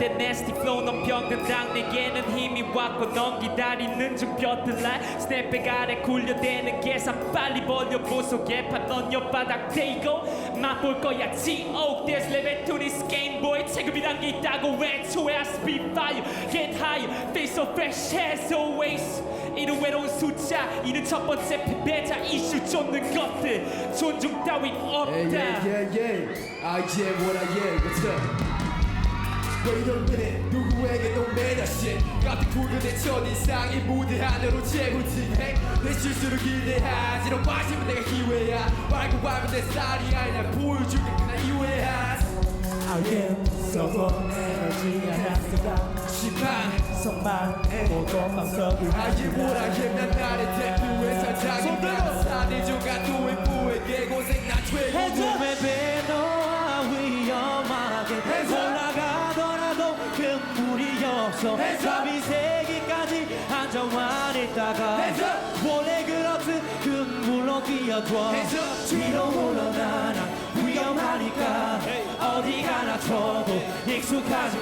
that nasty flow 넌 병든당 내게는 힘이 왔고 넌 기다리는 중 뼈들라 스냅백 아래 굴려대는 계산 빨리 벌려 보속에 판넌 옆바닥 대고 맛볼 거야 T.O. There's level to this game boy 체급이란 게 있다고 애초에 I speed fire Get higher Feel so fresh as always 이런 외로운 숫자 이는 첫 번째 패배자 이슈 쫓는 것들 존중 따윈 없다 Yeah, yeah, yeah, yeah. I am what I am. What's up? Wait a minute, 누구에게 또 매다 shit 같은 내 첫인상이 무대 하나로 재구팅해. 내 실수를 기대하지 너 마시면 내가 기회야. 말고 말고 내 쌀이 아니라 보여줄게 그날 이외야 I am 서버 에너지가 향수가 심한 I am what I am 난 나를 대표해서 자기가 사내 중 가도의 부에게 고생 난 최고 몸에 배너와 위험하게 큰 밤이 새기까지 한정만 있다가 원래 그렇듯 큰 물로 뛰어줘 뒤로 물러나나 위험하니까 어디 가나 쳐도 익숙하지.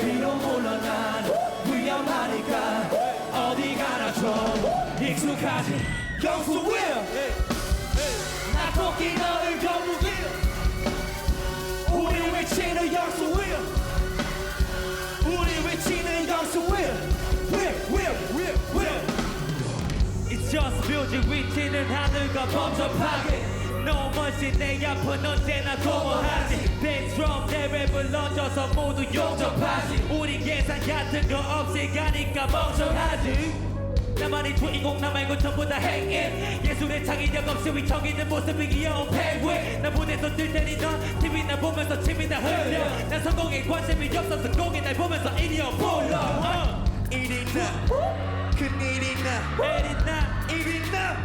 뒤로 물러나나 위험하니까 어디 가나 쳐도 익숙하지. 영수 will 나 토끼 너를 거북이 우리 외치는 영수 will Just music 위치는 하늘과 범접하게. No mercy 내 앞은 언제나 도모하지. Bass drum 내 랩을 얹어서 모두 용접하지. 우리 계산 같은 거 없이 가니까 멍청하지. 나만의 주인공 나 말고 전부 다 행인. 예술의 창의력 없이 위청이는 모습이 귀여운 펭귄 나 무대에서 뛸 테니 넌 TV 나 보면서 침이 다 흘려. 난 성공에 관심이 없어서 공이 날 보면서 이리어 불러 uh. 일이나. 큰일이나. 일이나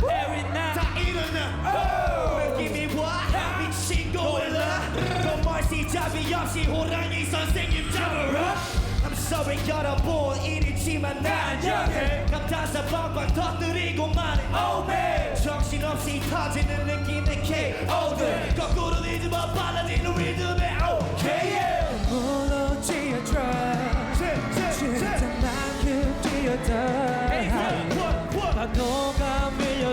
다 일어나 느낌이 와 미친 고릴라 너 멀시 잡이 없이 호랑이 선생님 잡으라 I'm sorry 여러분 일이지만 난 약해 감탄사 뻥뻥 터뜨리고 말해. Oh man. 정신없이 터지는 느낌의 K.O.들 거꾸로 리듬어 빨라지는 리듬의 OK yeah 무너지어 진짜 만큼 뛰어다 너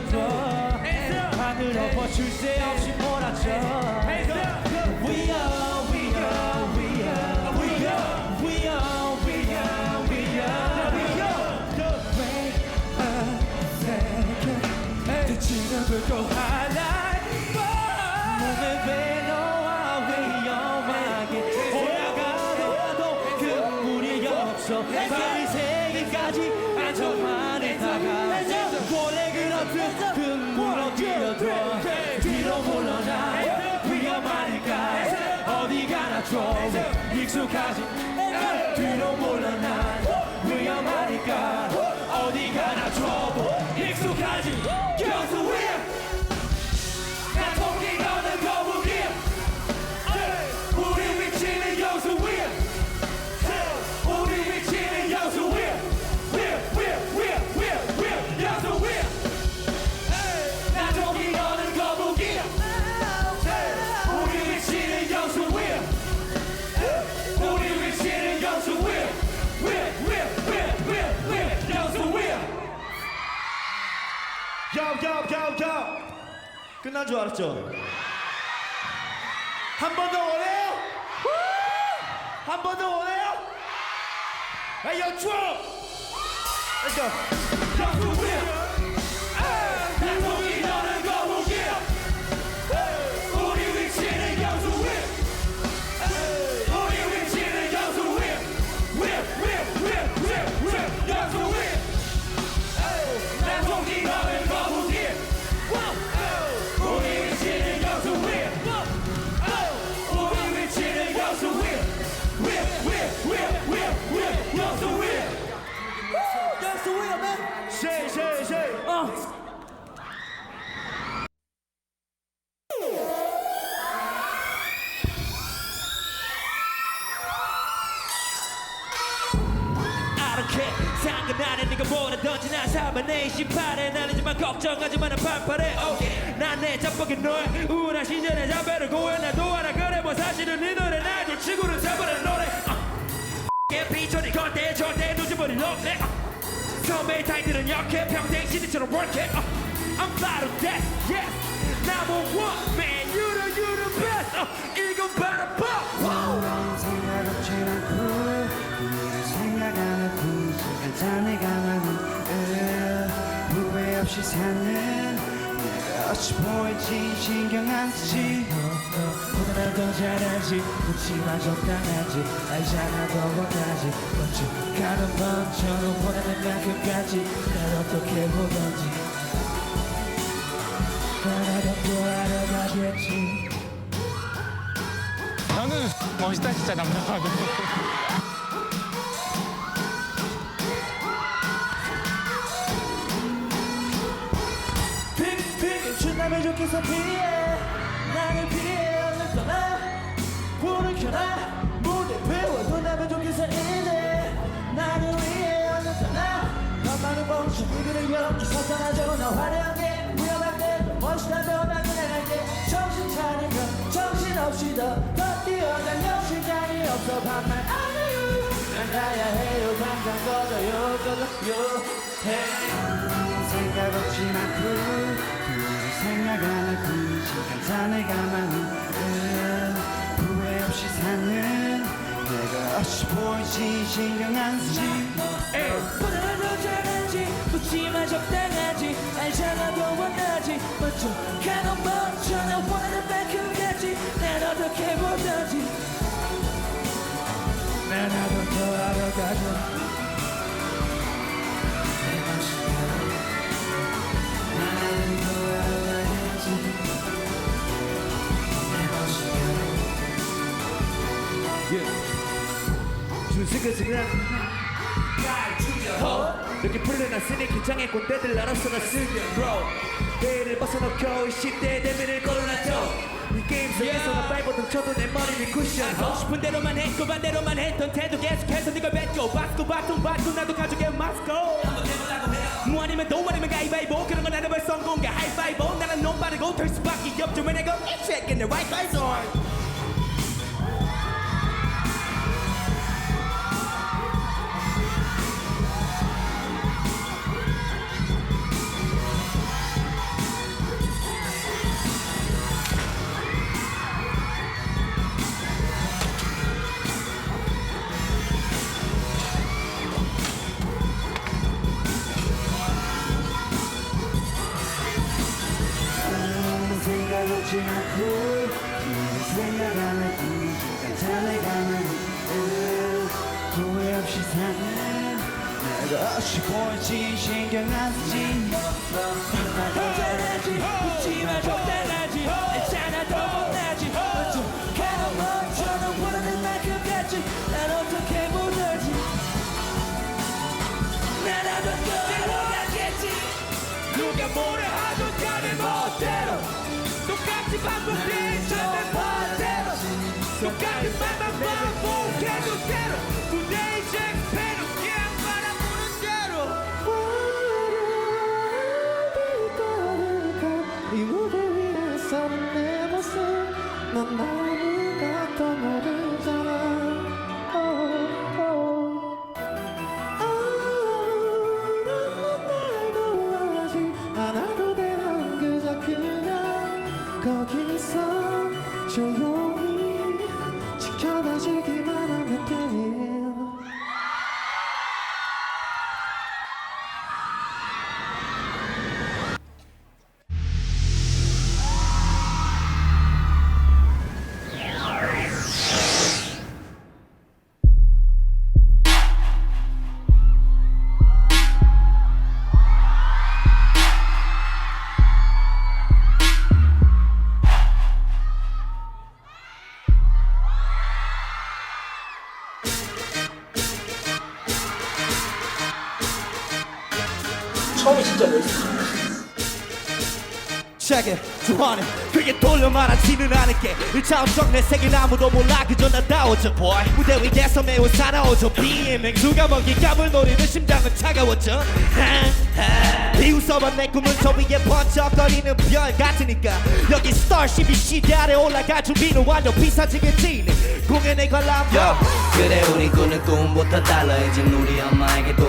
하늘 엎어 줄새 없이 몰아쳐 익 야야야야 끝난 줄 알았죠? 한 번 더 원해요? 한 번 더 원해요? 에이 연출! Let's go man Say say say I don't care 상관나는 네가 뭐라든지 난 4번에 28에. 날리지만 걱정하지 마나 팔팔해. Okay. 난내 잡복에 널 우울한 시절에 잠배를 고해. 나도 하나 그래 뭐 사실은 이 노래 날 치고는 잡아라 노래. 아. 아, 선배의 타이틀은 역해 평생 시대처럼 work it. 아, I'm proud of that yes. Number one man you're the you're the best. 아, 이건 바로 pop 아무런 생각 없진 않고 우리를 생각하는 그 시간 잔에 가만히 으, 후회 없이 사는 내가 어찌 보이지 신경 안 쓰지 보다 더 잘하지 묻지마 적당하지 알잖아 더 원하지. 먼저 가는 밤처럼 원하는 만큼까지 날 어떻게 보던지. 하나도 또 알아가겠지. 너는 멋있다 진짜 남자가 핑핑 준다면 좋겠어 피해. 나는 피해 불을 켜라 무대 배워둔다면 좋겠어 이제 나는 위해 떠나 너만은 멈춰 이들을 여기서 떠나줘 나 화려하게 위험할 때도 멋있다면 난 그냥 할게. 정신 차리면 정신없이 더더 뛰어다녀. 시간이 없어 반말 안 해요. 난 가야 해요. 당장 꺼져요. 꺼져요. hey. 생각 없진 않고 우리를 생각하는 그 시간 잔에 가만히 없이 사는 내가 어찌 보이지 신경 안 쓰지 보다 더 잘하지 묻지마 적당하지. 알잖아 더 원하지. 먼저 가는 먼저 나 원하는 만큼까지. 난 어떻게 보던지. 난 하루 더 알아가죠 준 식은 그냥 이렇게 풀려났으니 긴장의 꼰대들 나로서 나 쓰게 bro 대를 벗어놓고 이 시대의 대비를 걸어놨죠. 이 게임 속에서 나 발버둥 쳐도 내 머리는 쿠션 하고 싶은 대로만 했고 반대로만 했던 태도 계속해서 네가 뱉고 받고 바통 받고 나도 가족의 마스크. 뭐 아니면 도 아니면 가위바위보. 그런 건 벌써 성공가 하이파이브. 나는 놈 빠르고 될 수밖에 없죠. 왜 내가 이 right place on 아무 생각하는 그 시간 으, 후회 없이 사는 내가 어찌 보이지 신경 안 쓰지 더 잘하지 묻지마 적당하지 알잖아 똑같이 반복된 저의 반대로 똑같은 말만 반복 좋아하네. 그게 돌려 말하지는 않을게. 일차원적 내 세계는 아무도 몰라. 그저 나다워져 boy. 무대 위에서 매우 사나워져. 누가 먹이 감을 노리는 심장은 차가워져. 비웃어봐 내 꿈은 저 위에 번쩍거리는 별 같으니까. 여기 스타쉽이 시대 아래 올라갈 준비는 완전 비사지겠지 공연에 관람 Yo, 그래 우리 꾸는 꿈부터 달라 이젠 우리 엄마에게 도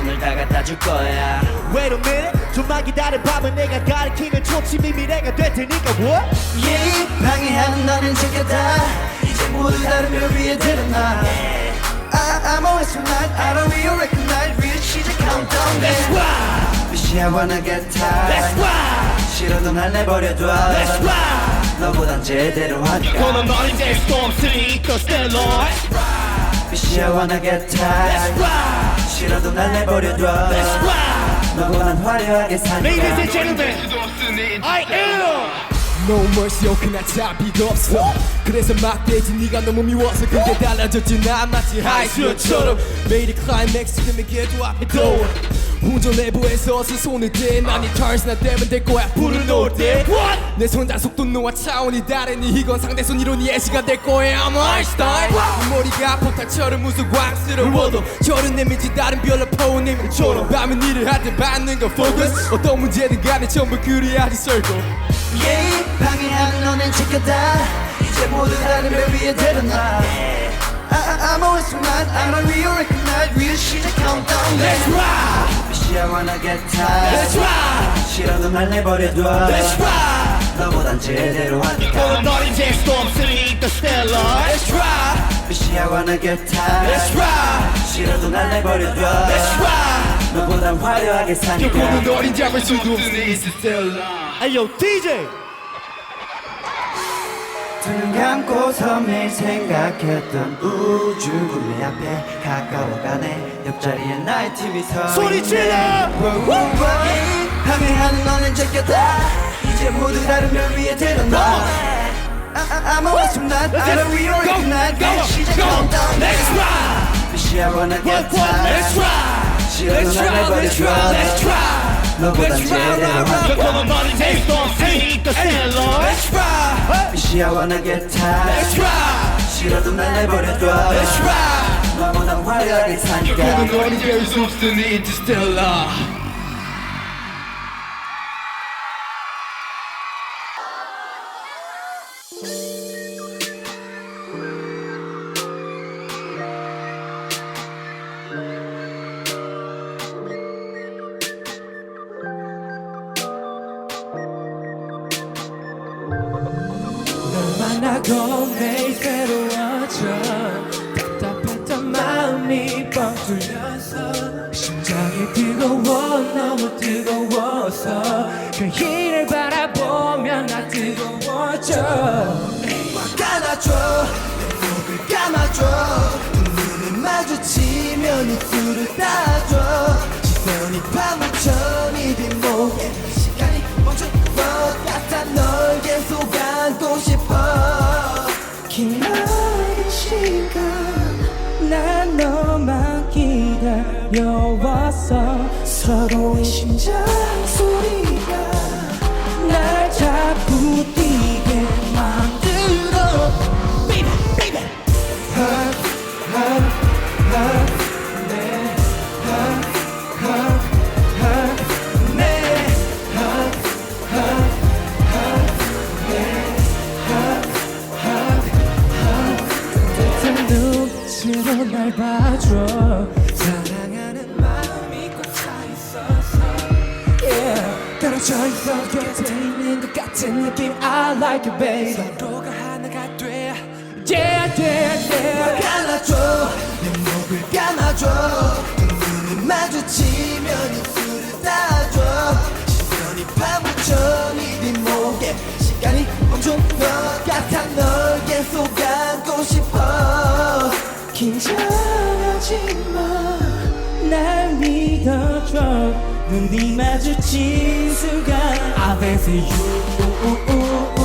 받아줄 거야 Wait a minute 좀만 기다려봐면 내가 가리키는 초침이 미래가 될 테니까 what? yeah, 방해하는 너는 지켰다 이제 모두 다른 별 위에 드러나 I, I'm always tonight I don't really recognize real 시작 countdown That's right Bitch I wanna get tired That's right 싫어도 날 내버려둬 That's right 너보단 제대로 하니까. 너는 넌 이제 또 I wanna get tired That's right. 싫어도 날 내버려둬. 너보단 화려하게 Ladies 사니까. And gentlemen I am. No mercy 어 그날 자비도 없어. 그래서 막대지 네가 너무 미워서 그게 달라졌지. 난 마치 하이스처럼 매일이 클라이맥스 되면 걔도 앞에 떠 운전 내부에서 어서 손을 대난이 turns 나 되면 될 거야. 불을 놓을 때. What? 내 손자 속도 너와 차원이 다르니 이건 상대 손 이론이 예시가 될 거야 I'm Einstein 이 머리가 포탈처럼 우스꽝스러워도 저런 이미지 다른 별로 퍼온 이미지처럼 밤은 일을 할때 받는 건 focus. 어떤 문제든 간에 전부 그리야지 circle. Yeah, 방해하는 너는 지켰다. 이제 모두 다른 별 위에 드러나. I, I, I'm always tonight I don't really recognize real 시작 countdown. That's right Bitch I wanna get tired That's right 싫어도 날 내버려둬 That's right 너보단 제대로 너는 넌 이제 Storm City 또 Stellar That's right Bitch I wanna get tired That's right 싫어도 날 내버려둬 That's right 너보단 화려하게 사니까 결국은 어린 잡을 수도 없으니 Hey yo DJ 눈 감고서 매일 생각했던 우주 구미 앞에 가까워가네 옆자리에 나의 팀이 서 소리 질러 방해하는 너는 제꼈다 이제 모두 다른 별 위에 I- I'm always tonight I don't recognize go, 시작 go. countdown Let's Bitch I wanna get one, let's ride 싫어도 Let's 날 ride Let's ride 너보단 ride ride 하니까 너는 넌 이제 Storm City 또 Stellar Let's Bitch I wanna get tired Let's ride 싫어도 날 내버려둬 Let's ride 너보단 화려하게 사니까 어린 잡을 수 없으니 interstellar. 만나 입술을 닫아줘 시선이 파묻혀 네 뒷목에 시간이 멈출 것 같아 널 계속 안고 싶어. 기나긴 시간 난 너만 기다려왔어. 서로의 심장 소리가 날 자꾸 날 봐줘. 사랑하는 마음이 꽉 차 있어서. Yeah. 떨어져 있어. 곁에 있는 것 같은 느낌. I like it baby. 서로가 하나가 돼. Yeah yeah yeah. 감아줘. 내 목을 감아줘. 눈을 마주치면 입술을 닫아줘. 시선이 파묻혀 네 뒷목에 시간이 멈춘 것 같아. 널 계속 긴장하지 마날 믿어줘. 눈이 마주친 순간. I fancy you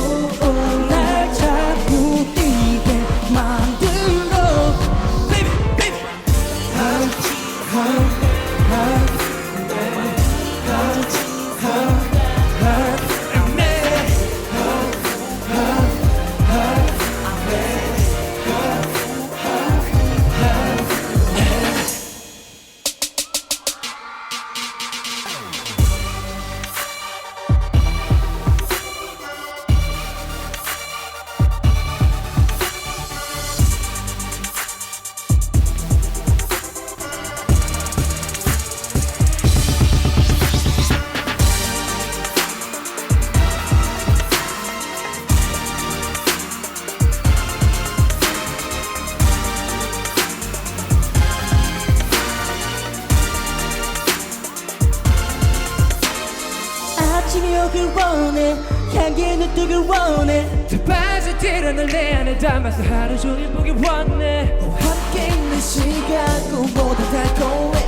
안에 담아서 하루 종일 보기 원해. 함께 있는 시간 꿈보다 달콤해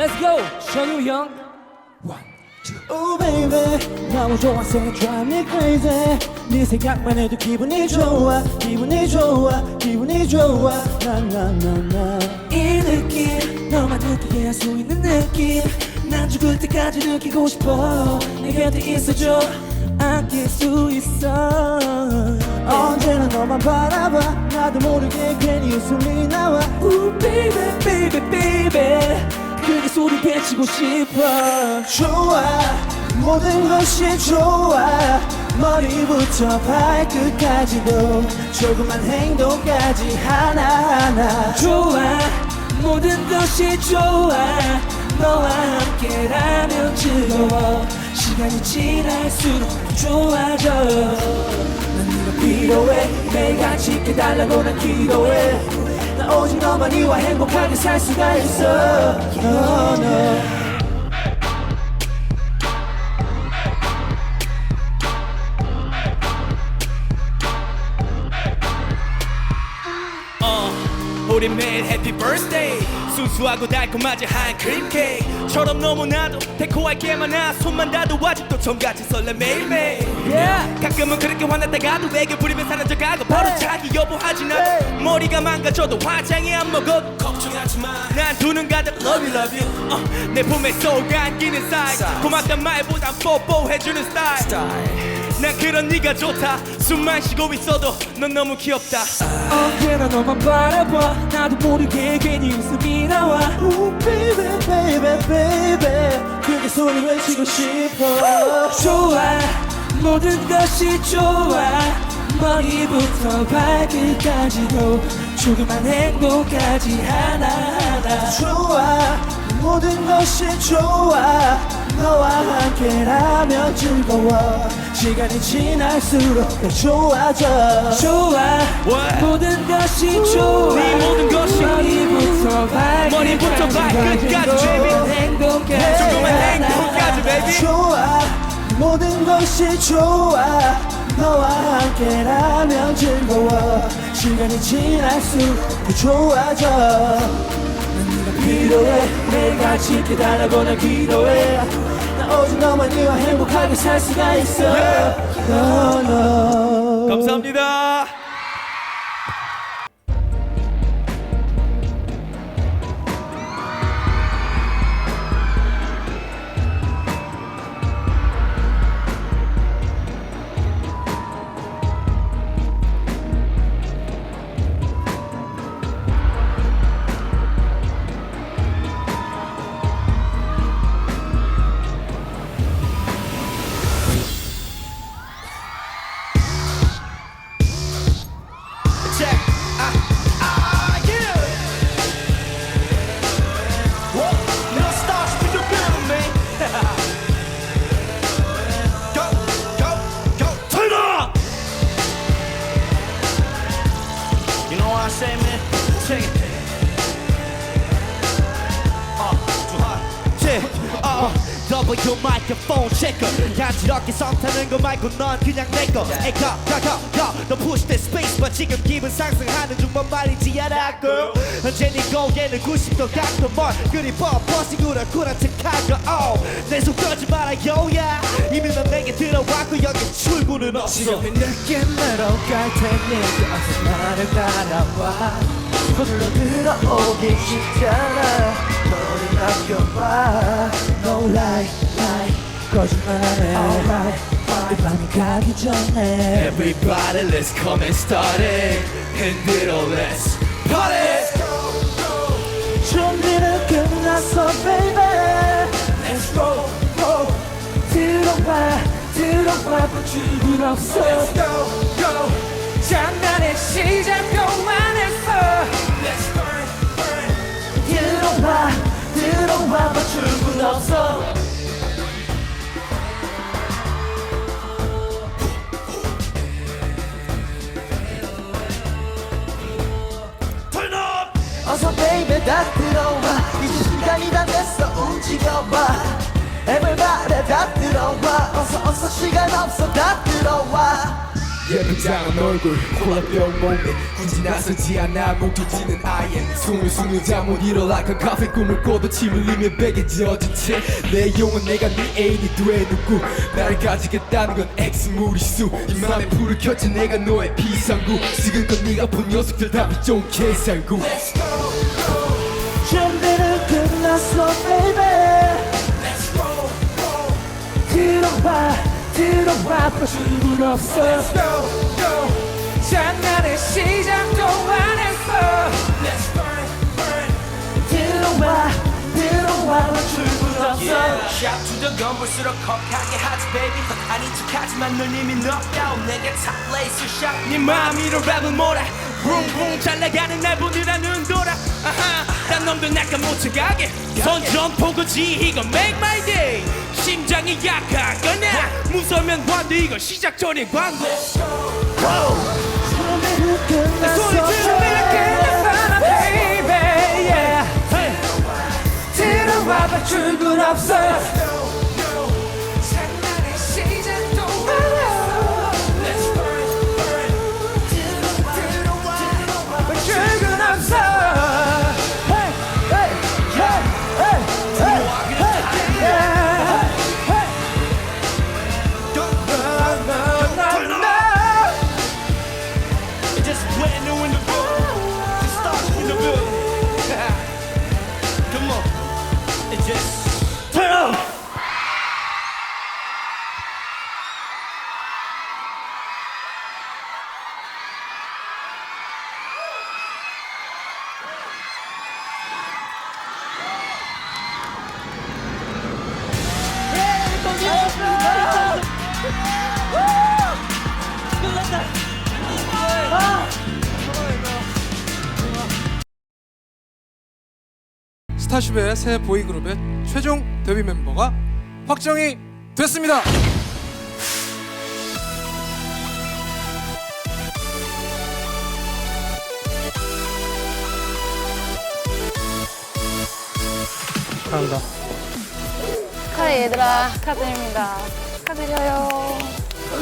Let's go. 전우 형 Oh baby. 너무 좋아 say drive me crazy. 네 생각만 해도 기분이 좋아 기분이 좋아 기분이 좋아. 나나나나. 이 느낌 너만 느끼게 할 수 있는 느낌. 난 죽을 때까지 느끼고 싶어. 내 곁에 있어줘. 아낄 수 있어. 언제나 너만 바라봐. 나도 모르게 괜히 웃음이 나와. Ooh baby baby baby 소리 배치고 싶어. 좋아 모든 것이 좋아. 머리부터 발끝까지도 조그만 행동까지 하나하나. 좋아 모든 것이 좋아. 너와 함께라면 즐거워. 시간이 지날수록 좋아져. 난 네가 필요해. 매일같이 있게 달라고 난 기도해 나 오직 너만이와 행복하게 살 수가 있어 no. 어, 우리 매일 해피 birthday 순수하고 달콤하지 한 크림 케이크처럼 너무나도 달콤하게 많아 손만 닿아도 아직도 처음같이 설레 매일매일. 가끔은 그렇게 화났다가도 애교 부리며 사라져가고 바로 자기 여보하지 나 머리가 망가져도 화장이 안 먹어도 걱정하지 마난 두 눈 가득 love you love you. 어, 내 품에 쏙 안기는 스타일 고맙단 말보단 뽀뽀해주는 스타일 난 그런 네가 좋다. 숨만 쉬고 있어도 넌 너무 귀엽다. 언제나 너만 바라봐. 나도 모르게 괜히 웃음이 나와. Ooh, baby baby baby. 크게 소리 외치고 싶어. 좋아. 모든 것이 좋아. 머리부터 발끝까지도 조그만 행복까지 하나하나. 좋아. 모든 것이 좋아. 너와 함께라면 즐거워 시간이 지날수록 더 좋아져. 좋아. What? 모든 것이 좋아. 네 모든 것이 머리부터 발끝까지 머리부터 발 끝까지, baby. 행복까지 조그만 행복까지, baby. 좋아. 모든 것이 좋아. 너와 함께라면 즐거워. 시간이 지날수록 더 좋아져. 난 네가 필요해 매일같이 있게 달라고 난 기도해. 나 오직 너만이와 행복하게 살 수가 있어. no, no. 감사합니다 썸 타는 거 말고 넌 그냥 내거. Hey go go go go 너 push that space bar 지금 기분 상승하는 중만 말이지 않아 girl 언제 네 고개는 90도 각도 멀. 그리 뻔뻔식으로 쿨한 척하고 oh 내손 끌지 말아요 야 이미 넌 내게 들어왔고 여기 출구는 없어. 지금이 느낌으로 갈 테니까 어서 나를 따라와. 거슬러 들어오기 쉽잖아. 머리 맡겨봐. No lie lie. 거짓말해. Alright 이 밤이 가기 전에 Everybody let's come and start it 흔들어 let's party 준비는 끝났어 baby Let's go go 들어와 들어와 출근 없어 Let's go go 장난의 시작도만 했어 Let's burn burn 들어와 들어와 출근 없어 다 들어와. 이제 시간이 다 됐어. 움직여봐. Everybody 다 들어와. 어서 어서 시간 없어. 다 들어와. 예쁘장한 얼굴 콜라병 몸에 굳이 나서지 않아 뭉쳐지는 아이엔 숨을 숨을 잠못 일어나 그 카페 꿈을 꿔도 침을 흘리며 베개 젖은 채내 용은 내가 네 애인이 돼 누구. 나를 가지겠다는 건 X 무리수. 이 맘에 불을 켰지 내가 너의 비상구. 지금껏 네가 본 녀석들 다 빚좋은 계산구 준비는 끝났어 baby. Let's go go 들어와 들어와. 출근 없어. Let's go go. 장난의 시작도 안 했어. Let's burn burn. 들어와 들어와. 출근 the gun 볼수록 컥하게 하지 baby. 아닌 척하지만 널 이미 out 내게 top laser shot 네 마음 위로 랩을 몰아 붕붕 잘 나가는 날 보느라 눈 돌아. 아하 딴 놈들 약간 못 쳐가게 선전포고지 이거 make my day. 심장이 약하거나 무서면 환대 이거 시작 전에 광고. 준비는 끝났어 소리 준비 들어와봐 출근 없어 장 40회 새 보이그룹의 최종 데뷔 멤버가 확정이 됐습니다. 감사합니다. 축하해 얘들아 축하드립니다. 축하드려요.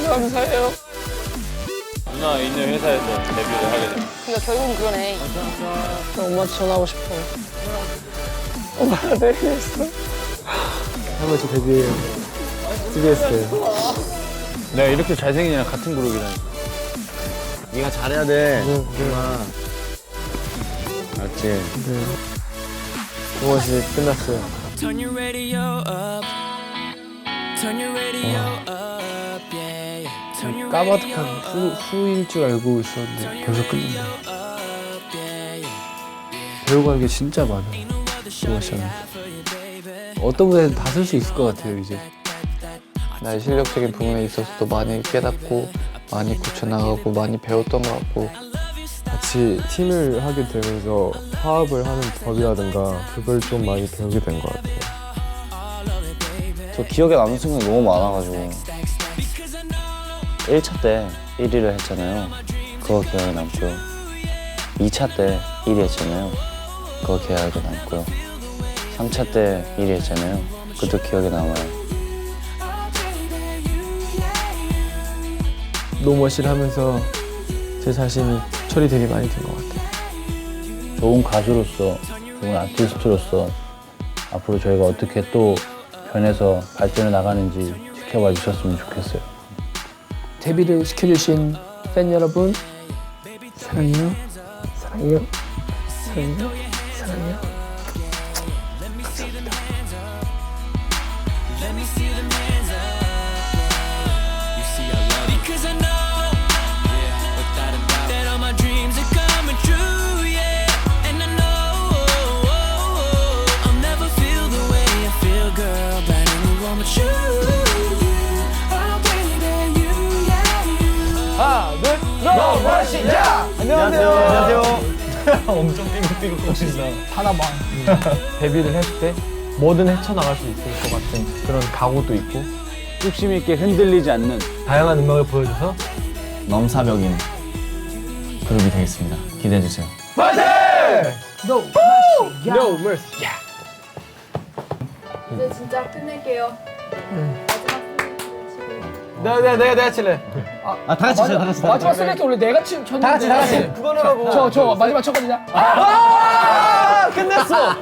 감사해요. 누나 있는 회사에서 데뷔를 하게 됐어. 그러니까 결국은 그러네. 엄마한테 전화하고 싶어. 엄마가 데뷔했어. 할머니 데뷔해요. TBS. 내가 이렇게 잘생긴 애랑 같은 그룹이라니. 네가 잘해야 돼. 네, 네. 엄마. 알지? 네. 공원시 끝났어요. Turn your radio up Turn your radio up yeah Turn your 까마득한 후, 후일 줄 알고 있었는데 벌써 끝났네. up yeah 배우고 하는 게 진짜 많아. 이거시는 어떤 분야든 다쓸 수 있을 것 같아요 이제. 나의 실력적인 부분에 있어서도 많이 깨닫고 많이 고쳐나가고 많이 배웠던 것 같고 같이 팀을 하게 되면서 화합을 하는 법이라든가 그걸 좀 많이 배우게 된 것 같아요. 저 기억에 남는 순간이 너무 많아가지고. 1차 때 1위를 했잖아요. 그거 기억에 남고요. 2차 때 1위 했잖아요. 그거 기억에 남고요. 3차 때 1위 했잖아요. 그것도 기억에 남아요. 노머시를 하면서 제 자신이 철이 되게 많이 든 것 같아요. 좋은 가수로서, 좋은 아티스트로서 앞으로 저희가 어떻게 또 변해서 발전해 나가는지 지켜봐 주셨으면 좋겠어요. 데뷔를 시켜주신 팬 여러분 사랑해요 사랑해요 사랑해요 사랑해요 Because I know that all my dreams are coming true, yeah. And I know I'll never feel the way I feel, girl, by anyone but you. Oh, baby, you, yeah, you. 데뷔를 했을 때 뭐든 헤쳐나갈 수 있을 것 같은 그런 각오도 있고 뚝심 있게 흔들리지 않는 다양한 음악을 보여줘서 넘사벽인 그룹이 되겠습니다. 기대해 주세요. No mercy. 이제 진짜 끝낼게요. 마지막 내가 내가 내가 내가 칠래 아, 다 같이 쳐요, 다 같이. 마지막 슬래트 원래 내가 치, 쳤는데. 다 같이 다 같이. 하고. 저, 저 마지막 쳤거든요. 아 끝났어